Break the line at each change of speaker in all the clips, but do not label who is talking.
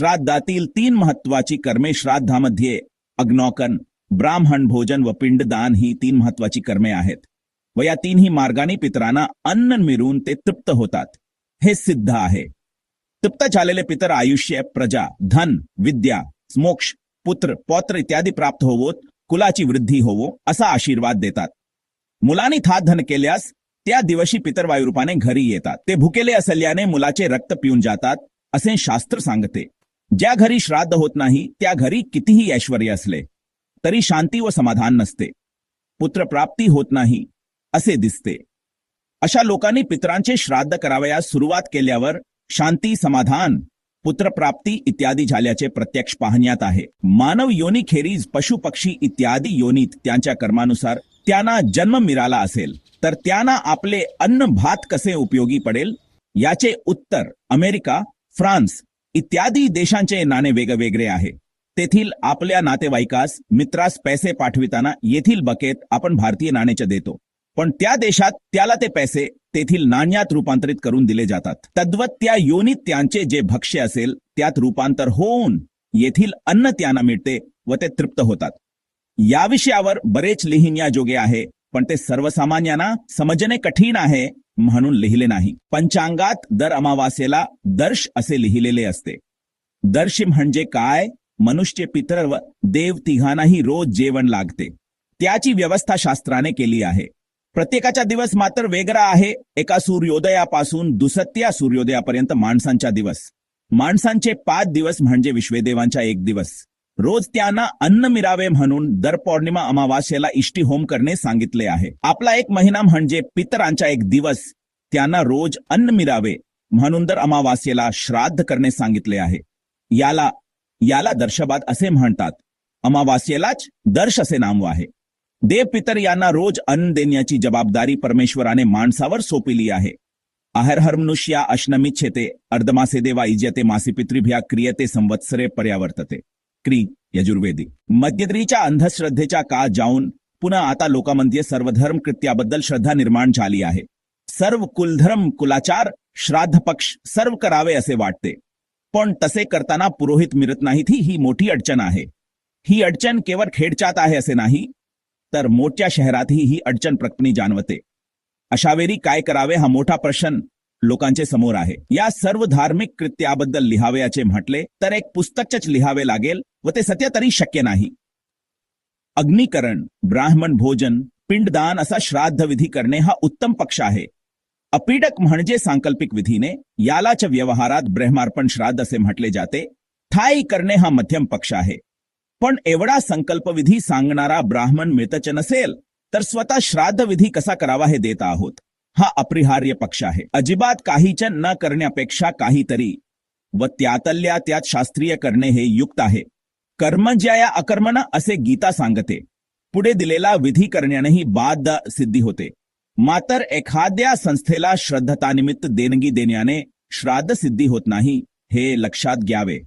श्राद्धातील तीन महत्वाची कर्मे श्राद्धामध्ये अग्नोकन ब्राह्मण भोजन व पिंडदान ही तीन महत्वाची कर्मे आहेत. व या तीनही मार्गाने पितरांना अन्न मिरून ते तृप्त होतात. हे सिद्ध आहे. तृप्त झालेले पितर आयुष्य प्रजा धन विद्या मोक्ष पुत्र पौत्र इत्यादी प्राप्त होवोत कुलाची वृद्धी होवो असा आशीर्वाद देतात. मुलांनी थात धन केल्यास त्या दिवशी पितर वायुरूपाने घरी येतात. ते भुकेले असल्याने मुलाचे रक्त पिऊन जातात असे शास्त्र सांगते. ज्या घरी श्राद्ध होत नाही त्या घरी कितीही ऐश्वर असले तरी शांती व समाधान नसते. पुत्रप्राप्ती होत नाही असे दिसते. अशा लोकांनी पितरांचे श्राद्ध करावयास सुरुवात केल्यावर शांती समाधान पुत्रप्राप्ती इत्यादी झाल्याचे प्रत्यक्ष पाहण्यात आहे. मानव योनी खेरीज पशु पक्षी इत्यादी योनीत त्यांच्या कर्मानुसार त्यांना जन्म मिळाला असेल तर त्यांना आपले अन्न भात कसे उपयोगी पडेल? याचे उत्तर अमेरिका फ्रान्स इत्यादी देशांचे नाणे वेगवेगळे आहे. तेथील आपल्या नातेवाईकास मित्रास पैसे पाठविताना येथील बकेत आपण भारतीय नाण्याच्या देतो. पण त्या देशात त्याला ते पैसे तेथील नाण्यात रूपांतरित करून दिले जातात. तद्वत त्या योनीत त्यांचे जे भक्ष्य असेल त्यात रूपांतर होऊन येथील अन्न त्यांना मिळते व ते तृप्त होतात. या विषयावर बरेच लिहिण्याजोगे आहे. पण ते सर्वसामान्यांना समजणे कठीण आहे म्हणून लिहिले नाही. पंचांगात दर अमावास्येला दर्श असे लिहिलेले असते. दर्श म्हणजे काय? मनुष्य पितर व देव तिघांनाही रोज जेवण लागते. त्याची व्यवस्था शास्त्राने केली आहे. प्रत्येकाचा दिवस मात्र वेगळा आहे. एका सूर्योदयापासून दुसत्या सूर्योदयापर्यंत माणसांचा दिवस. माणसांचे पाच दिवस म्हणजे विश्वेदेवांचा एक दिवस. रोज त्यांना अन्न मिरावे म्हणून दर पौर्णिमा अमावास्येला इष्टी होम करणे सांगितले आहे. आपला एक महिना म्हणजे पितरांचा एक दिवस. त्यांना रोज अन्न मिरावे म्हणून दर अमावास्येला श्राद्ध करणे सांगितले आहे. याला याला दर्शबाद असे म्हणतात. अमावास्येलाच दर्श असे नाम आहे. देव पितर यांना रोज अन्न देण्याची जबाबदारी परमेश्वराने माणसावर सोपिली आहे. आहर हर मनुष्या अश्नमिच्छेते अर्धमासे देवा इज्यते मासी पितृभ्या क्रियते संवत्सरे पर्यावर्तते. क्री यजुर्वेदी. मध्यद्रीच्या अंधश्रद्धेच्या काळ जाऊन पुन्हा आता लोकांमध्ये सर्वधर्म कृत्याबद्दल श्रद्धा निर्माण झाली आहे. सर्व कुलधर्म कुलाचार श्राद्ध पक्ष सर्व करावे असे वाटते. पण तसे करताना पुरोहित मिळत नाहीत ही ही मोठी अडचण आहे. ही अडचण केवळ खेडच्यात आहे असे नाही तर मोठ्या शहरातही ही अडचण प्रकटणी जाणवते. अशावेळी काय करावे हा मोठा प्रश्न लोकांचे समोर आहे. या सर्व धार्मिक कृत्याबद्दल लिहावयाचे म्हटले तर एक पुस्तकच लिहावे लागेल व ते सत्य तरी शक्य नाही. अग्निकरण ब्राह्मण भोजन पिंडदान असा श्राद्ध विधी करणे हा उत्तम पक्ष आहे. अपीडक म्हणजे सांकल्पिक विधीने यालाच व्यवहारात ब्रह्मार्पण श्राद्ध असे म्हटले जाते. ठाई करणे हा मध्यम पक्ष आहे. पण एवढा संकल्पविधी सांगणारा ब्राह्मण मिळतच नसेल तर स्वतः श्राद्ध विधी कसा करावा हे देत आहोत. हा अपरिहार्य पक्ष आहे. अजिबात काहीच्या न करण्यापेक्षा काहीतरी व त्यातल्या त्यात शास्त्रीय करणे हे युक्त आहे. कर्म अकर्मण असे गीता सांगते. पुढे दिलेला विधी करण्यानेही बाद सिद्धी होते. मात्र एखाद्या संस्थेला श्रद्धतानिमित्त देणगी देण्याने श्राद्ध सिद्धी होत नाही हे लक्षात घ्यावे.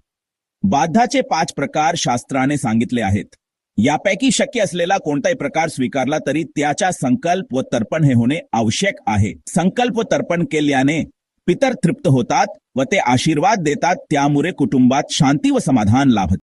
बाधाचे पाच प्रकार शास्त्राने सांगितले आहेत. यापैकी शक्य असलेला कोणताही प्रकार स्वीकारला तरी त्याच्या संकल्प व तर्पण हे होणे आवश्यक आहे. संकल्प व तर्पण केल्याने पितर तृप्त होतात व ते आशीर्वाद देतात त्यामुळे कुटुंबात शांती व समाधान लाभते.